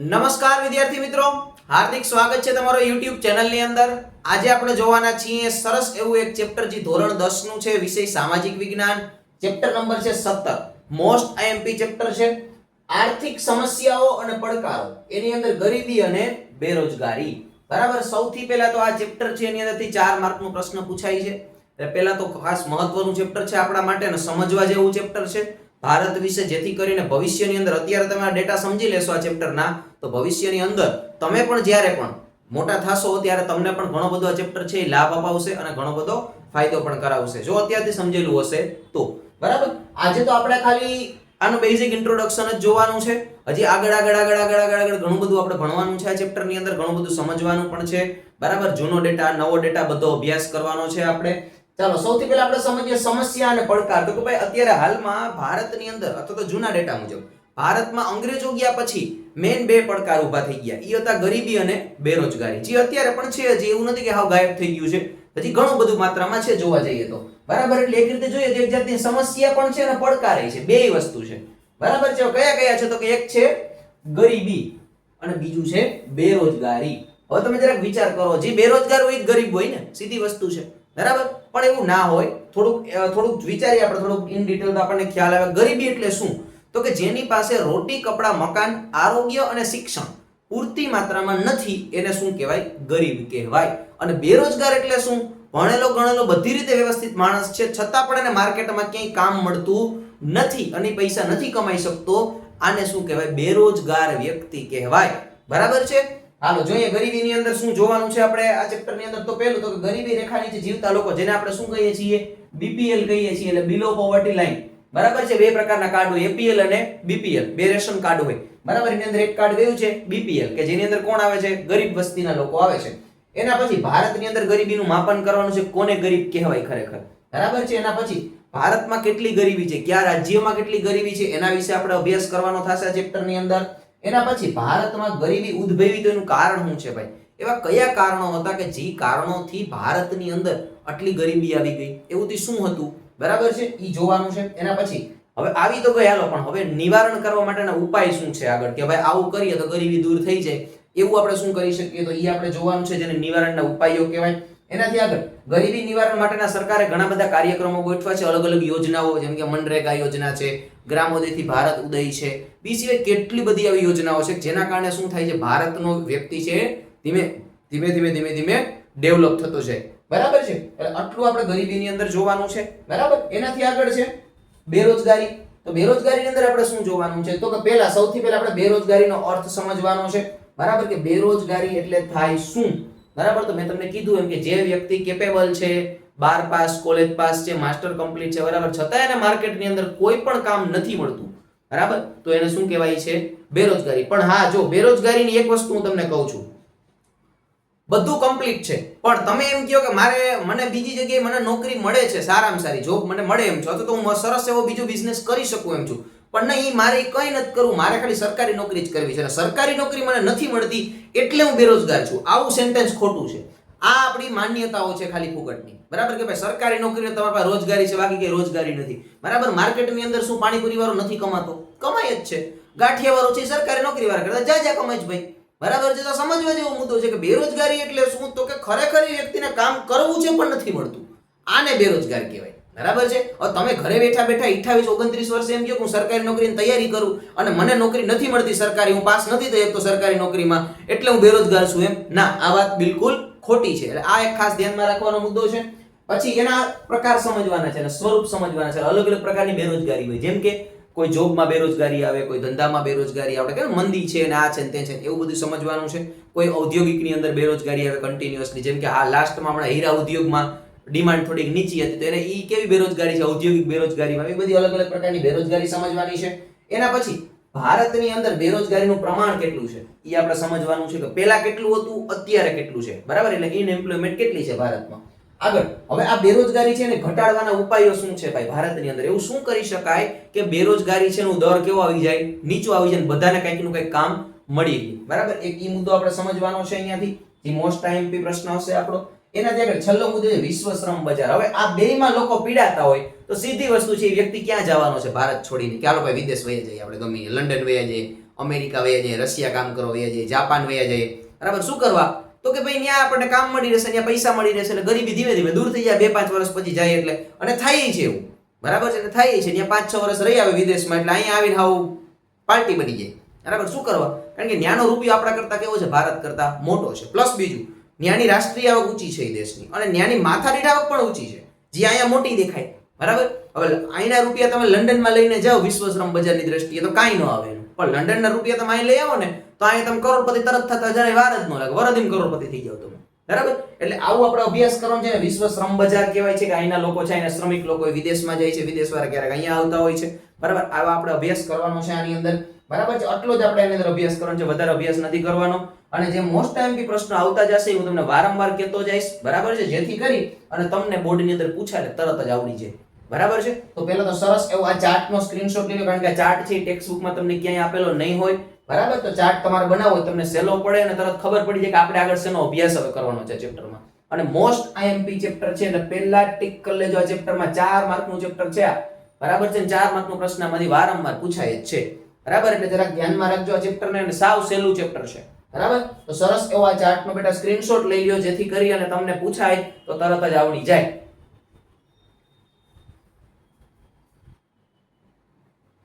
નમસ્કાર વિદ્યાર્થી મિત્રો. હાર્દિક સ્વાગત છે તમારો YouTube ચેનલની અંદર. આજે આપણે જોવાના છીએ સરસ એવું એક ચેપ્ટર જે ધોરણ 10 નું છે, વિષય સામાજિક વિજ્ઞાન. ચેપ્ટર નંબર છે 17 મોસ્ટ આઈએમપી ચેપ્ટર છે. આર્થિક સમસ્યાઓ અને પડકારો. એની અંદર ગરીબી અને બેરોજગારી. બરાબર? સૌથી પહેલા તો આ ચેપ્ટર છે, એની અંદરથી ચાર માર્કનો પ્રશ્ન પૂછાય છે. એટલે પહેલા તો ખાસ મહત્વનું ચેપ્ટર છે આપણા માટે અને સમજવા જેવું ચેપ્ટર છે. ભારત વિશે જેથી કરીને ભવિષ્યની અંદર અત્યારે તમે ડેટા સમજી લેશો આ ચેપ્ટરના તો ભવિષ્યની અંદર તમે પણ જ્યારે પણ મોટા થશો ત્યારે તમને પણ ઘણો બધો આ ચેપ્ટર છે એ લાભ અપાવશે અને ઘણો બધો ફાયદો પણ કરાવશે. જો અત્યારથી સમજેલું હશે તો, બરાબર? આજે તો આપણે ખાલી આનું બેઝિક ઇન્ટ્રોડક્શન જ જોવાનું છે. હજી આગળ આગળ આગળ આગળ આગળ આગળ ઘણું બધું આપણે ભણવાનું છે આ ચેપ્ટરની અંદર, ઘણું બધું સમજવાનું પણ છે. બરાબર? જૂનો ડેટા નવો ડેટા બધો અભ્યાસ કરવાનો છે આપણે. ચાલો, સૌથી પહેલા આપણે સમજીએ સમસ્યા અને પડકાર. તો કે ભાઈ, અત્યારે હાલમાં ભારતની અંદર, અથવા તો જૂના ડેટા મુજબ, ભારતમાં અંગ્રેજો ગયા પછી મેન બે પડકાર ઊભા થઈ ગયા. એ હતા ગરીબી અને બેરોજગારી. જે અત્યારે પણ છે હજી એવું નથી કે હાવ ગાયબ થઈ ગયું છે. હજી ઘણું બધું માત્રામાં છે, જોવા જઈએ તો. બરાબર? એટલે એક રીતે જોઈએ તો એક જાતની સમસ્યા પણ છે અને પડકાર છે. બે વસ્તુ છે. બરાબર છે? કયા કયા છે? તો કે એક છે ગરીબી અને બીજું છે બેરોજગારી. હવે તમે જરાક વિચાર કરો. જે બેરોજગાર હોય ગરીબ હોય ને? સીધી વસ્તુ છે. બરાબર? પણ એવું ના હોય. થોડુંક થોડુંક વિચારીએ આપણે, થોડુંક ઇન ડિટેલ આપણને ખ્યાલ આવે. ગરીબી એટલે શું? તો કે જેની પાસે રોટી, કપડાં, મકાન, આરોગ્ય અને શિક્ષણ પૂરતી માત્રામાં નથી, એને શું કહેવાય? ગરીબ કહેવાય. અને બેરોજગાર એટલે શું? ભણેલો, ગણેલો બધી રીતે વ્યવસ્થિત માણસ છે. છતાં પણ એને માર્કેટમાં ક્યાંય કામ મળતું નથી અને પૈસા નથી કમાઈ શકતો. આને શું કહેવાય? બેરોજગાર વ્યક્તિ કહેવાય. બરાબર છે? હાલો, જોઈએ ગરીબીની અંદર શું જોવાનું છે આપણે આ ચેપ્ટરની અંદર. તો પહેલું તો કે ગરીબી રેખા નીચે જીવતા લોકો, જેને આપણે શું કહીએ છીએ? બીપીએલ કહીએ છીએ, એટલે બિલો પોવર્ટી લાઈન બરાબર છે? બે પ્રકારના કાર્ડ હોય એપીએલ અને બીપીએલ બે રેશન કાર્ડ હોય. બરાબર? એની અંદર એક કાર્ડ કયું છે બીપીએલ કે જેની અંદર કોણ આવે છે? ગરીબ વસ્તીના લોકો આવે છે. એના પછી ભારતની અંદર ગરીબીનું માપન કરવાનું છે, કોને ગરીબ કહેવાય ખરેખર? બરાબર છે? એના પછી ભારતમાં કેટલી ગરીબી છે? કયા રાજ્યમાં કેટલી ગરીબી છે? એના વિશે આપણે અભ્યાસ કરવાનો થશે આ ચેપ્ટરની અંદર. એના પછી ભારતમાં ગરીબી ઉદ્ભવી તો એનું કારણ શું છે ભાઈ? એવા કયા કારણો હતા કે જે કારણોથી ભારતની અંદર આટલી ગરીબી આવી ગઈ? એવું તે શું હતું? બરાબર છે? એ જોવાનું છે. એના પછી હવે આવી તો ગયા પણ હવે નિવારણ કરવા માટેના ઉપાય શું છે આગળ? કે ભાઈ આવું કરીએ તો ગરીબી દૂર થઈ જાય. એવું આપણે શું કરી શકીએ? તો એ આપણે જોવાનું છે જેને નિવારણના ઉપાયો કહેવાય. એનાથી આગળ ગરીબી નિવારણ માટેના સરકારે ઘણા બધા કાર્યક્રમો ગોઠવા છે, અલગ અલગ યોજનાઓ, જેમ કે મનરેગા યોજના છે, ગ્રામોદયથી ભારત ઉદય છે. બીજી કેટલી બધી આવી યોજનાઓ છે જેના કારણે શું થાય છે, ભારતનો વ્યક્તિ છે ધીમે ધીમે ધીમે ધીમે ધીમે ડેવલપ થતો જાય. બરાબર છે? એટલે આટલું આપણે ગરીબીની અંદર જોવાનું છે. બરાબર? એનાથી આગળ છે બેરોજગારી. તો બેરોજગારીની અંદર આપણે શું જોવાનું છે? તો કે પહેલા, સૌથી પહેલા આપણે બેરોજગારીનો અર્થ સમજવાનો છે. બરાબર? કે બેરોજગારી એટલે થાય શું? બરાબર? તો મેં તમને કીધું એમ કે જે વ્યક્તિ કેપેબલ છે, બાર પાસ કોલેજ પાસ છે માસ્ટર કમ્પ્લીટ છે, બરાબર? છતાં એને માર્કેટની અંદર કોઈ પણ કામ નથી મળતું. બરાબર? તો એને શું કહેવાય છે? બેરોજગારી. પણ હા, જો બેરોજગારીની એક વસ્તુ હું તમને કહું છું. બધું કમ્પ્લીટ છે. પણ તમે એમ કહો કે મારે મને બીજી જગ્યાએ મને નોકરી મળે છે સારામાં સારી જોબ મને મળે એમ છો, તો હું સરસ એવો બીજો બિઝનેસ કરી શકું એમ છું. પણ નહીં મારે કંઈ નથી કરવું. મારે ખાલી સરકારી નોકરી જ કરવી છે. અને સરકારી નોકરી મને નથી મળતી એટલે હું બેરોજગાર છું. આવું સેન્ટેન્સ ખોટું છે. આ આપણી માન્યતાઓ છે ખાલી ફુકટની બરાબર કે ભાઈ સરકારી નોકરી તમારા પાસે રોજગારી છે, બાકી કે રોજગારી નથી. બરાબર? માર્કેટની અંદર શું પાણીપુરી વાળો નથી કમાતો? કમાય જ છે. ગાંઠિયા વાળો છે સરકારી નોકરી વાળા કરતા. જા જા, કમાય જ ભાઈ. બરાબર છે, તો સમજવા જેવો મુદ્દો છે કે બેરોજગારી એટલે શું? તો કે ખરેખર વ્યક્તિને કામ કરવું છે પણ નથી મળતું. આને બેરોજગાર કહેવાય. બરાબર છે? તમે ઘરે બેઠા બેઠા અઠાવીસ ઓગણત્રીસ વર્ષે એમ કહો હું સરકારી નોકરીની તૈયારી કરું અને મને નોકરી નથી મળતી સરકારી, હું પાસ નથી થઈ શકતો સરકારી નોકરીમાં, એટલે હું બેરોજગાર છું એમ? ના, આ વાત બિલકુલ ખોટી છે. એટલે આ એક ખાસ ધ્યાનમાં રાખવાનો મુદ્દો છે. પછી એના પ્રકાર સમજવાના છે અને સ્વરૂપ સમજવાના છે. અલગ અલગ પ્રકારની બેરોજગારી હોય. જેમ કે કોઈ જોબમાં બેરોજગારી આવે, કોઈ ધંધામાં બેરોજગારી આવે કે મંદી છે ને આ છે ને તે છે એવું બધું સમજવાનું છે. કોઈ ઔદ્યોગિકની અંદર બેરોજગારી આવે કન્ટિન્યુઅસલી જેમ કે આ લાસ્ટમાં હમણાં હીરા ઉદ્યોગમાં ડિમાન્ડ થોડીક નીચી હતી, તો એને એ કેવી બેરોજગારી છે? ઔદ્યોગિક બેરોજગારીમાં એ બધી અલગ અલગ પ્રકારની બેરોજગારી સમજવાની છે. એના પછી ભારતની અંદર બેરોજગારીનું પ્રમાણ કેટલું છે? એ આપણે સમજવાનું છે કે પહેલા કેટલું હતું, અત્યારે કેટલું છે? બરાબર? એટલે ઇનએમ્પ્લોયમેન્ટ કેટલી છે ભારતમાં? આગળ, હવે આ બેરોજગારી છે ને ઘટાડવાના ઉપાયો શું છે ભાઈ? ભારતની અંદર એવું શું કરી શકાય કે બેરોજગારી છે નો દર કેવો આવી જાય? નીચો આવી જાય બધાને કંઈકનું કંઈક કામ મળી રહે બરાબર? એક ઈ મુદ્દો આપણે સમજવાનો છે અહીંયાથી, જે મોસ્ટ આઈએમપી પ્રશ્ન હશે આપણો. એનાથી આગળ છેલ્લો મુદ્દો છે વિશ્વ શ્રમ બજાર. હવે આ બેમાં લોકો પીડાતા હોય તો સીધી વસ્તુ છે એ વ્યક્તિ ક્યાં જવાનો છે? ભારત છોડીને. કે હાલો ભાઈ, વિદેશ વયા જઈએ આપણે ગમે લંડન વયા જઈએ, અમેરિકા વયા જઈએ, રશિયા કામ કરવા વયા જઈએ, જાપાન વયા જઈએ. બરાબર? શું કરવા? તો કે ભાઈ ત્યાં આપણને કામ મળી રહેશે ત્યાં પૈસા મળી રહેશે એટલે ગરીબી ધીમે ધીમે દૂર થઈ જાય, બે પાંચ વર્ષ પછી જાય એટલે. અને થાય છે એવું. બરાબર છે? એટલે થાય છે. ત્યાં પાંચ છ વર્ષ રહી આવે વિદેશમાં એટલે અહીંયા આવીને આવું પાર્ટી બની જાય. બરાબર? શું કરવા? કારણ કે ન્યાનો રૂપિયો આપણા કરતા કેવો છે? ભારત કરતા મોટો છે. પ્લસ બીજું, ન્યાની રાષ્ટ્રીય આવક ઊંચી છે એ દેશની. અને ન્યાની માથાદીઠ આવક પણ ઊંચી છે. જે અહીંયા મોટી દેખાય. બરાબર? હવે અહીંના રૂપિયા તમે લંડનમાં લઈને જાઓ વિશ્વ શ્રમ બજારની દ્રષ્ટિએ તો કાંઈ ન આવે પણ લંડનના રૂપિયા તમે અહીં લઈ આવો ને, તો અહીંયા તમે કરોડપતિ તરત થતા જરાય વાર જ ન લાગે. વરદીન કરોડપતિ થઈ જાવ તમે. બરાબર? એટલે આવું આપણે અભ્યાસ કરવાનો છે. વિશ્વ શ્રમ બજાર કહેવાય છે કે અહીંના લોકો છે, અહીંના શ્રમિક લોકો વિદેશમાં જાય છે, વિદેશવાળા ક્યારેક અહીંયા આવતા હોય છે. બરાબર? આવા આપણે અભ્યાસ કરવાનો છે આની અંદર. બરાબર છે? આટલો જ આપણે એની અંદર અભ્યાસ કરવાનો છે. વધારે અભ્યાસ નથી કરવાનો. અને જે મોસ્ટ ટાઈમ પ્રશ્ન આવતા જશે, હું તમને વારંવાર કહેતો જઈશ. બરાબર છે? જેથી કરી અને તમને બોર્ડની અંદર પૂછાય તરત જ આવડી જાય. બરાબર છે? તો પહેલા તો સરસ એવો આ ચાર્ટનો સ્ક્રીનશોટ લઈ લો કારણ કે ચાર્ટ છે ટેક્સ્ટ બુકમાં તમને ક્યાંય આપેલો નહીં હોય. બરાબર? તો ચાર્ટ તમારે બનાવો હોય, તમને સહેલો પડે અને તરત ખબર પડી જાય કે આપણે આગળ શેનો અભ્યાસ હવે કરવાનો છે ચેપ્ટરમાં અને મોસ્ટ આઈએમપી ચેપ્ટર છે, એટલે પહેલા ટીક કરી લેજો આ ચેપ્ટરમાં ચાર માર્કનું ચેપ્ટર છે આ. બરાબર છે? ચાર માર્કનો પ્રશ્ન આમાંથી વારંવાર પૂછાય જ છે. બરાબર? એટલે જરાક ધ્યાનમાં રાખજો આ ચેપ્ટરને અને સાવ સહેલું ચેપ્ટર છે. બરાબર? તો સરસ એવો આ ચાર્ટનો બેટા સ્ક્રીનશોટ લઈ લ્યો, જેથી કરી અને તમને પૂછાય તો તરત જ આવડી જાય.